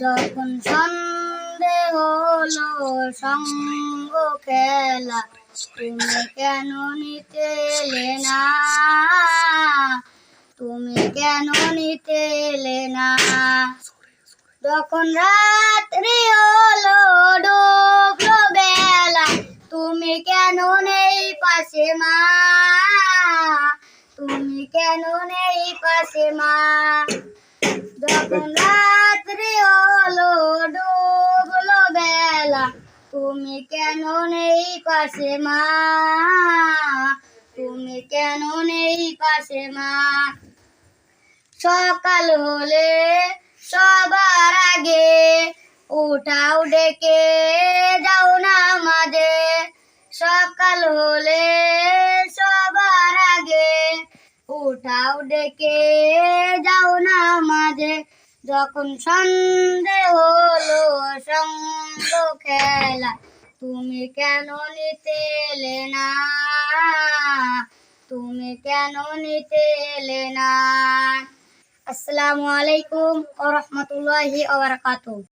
যখন সন্ধে হলো, সঙ্গ খেলা, তুমি কেন নিতে এলে না? তুমি কেন নিতে এলে না? যখন রাত্রি হলো ডুবলো বেলা, তুমি কেন নেই পাশে মা? তুমি কেন নেই পাশে মা? যখন রাত্রি তুমি কেন নেই পাশে মা? তুমি কেন নেই পাশে মা? সকাল হলে সবার আগে উঠাও, ডেকে যাও না মাঝে। সকাল হলে সবার আগে উঠাও, ডেকে যাও না মাঝে। যখন সন্ধে হলো খেলা তুমি কেন নিতে এলে না? তুমি কেন নিতে এলে না? আসসালামু আলাইকুম ও রাহমাতুল্লাহি